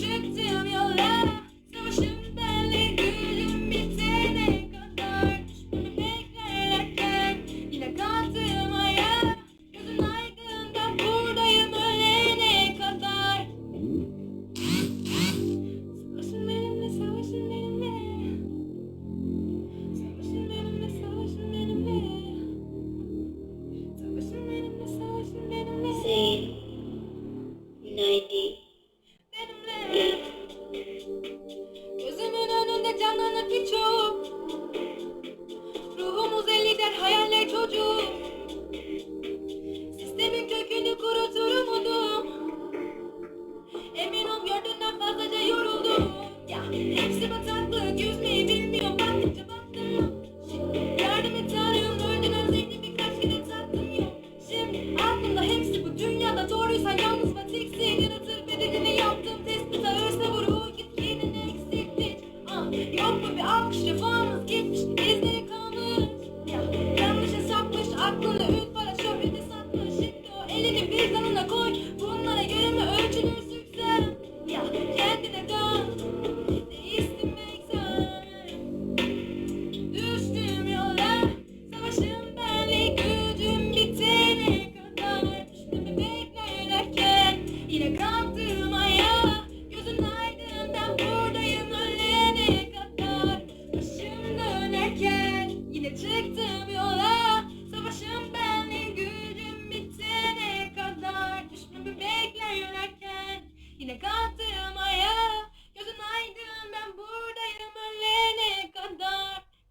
Çıktım yola Savaşım benle gülüm bitene kadar. Bunu beklerken Yine kalktım ayağa Gözün aydın buradayım ölene kadar. Savaşın benimle savaşın benimle. Savaşın benimle savaşın benimle. Savaşın benimle savaşın benimle. 的桌率才刚。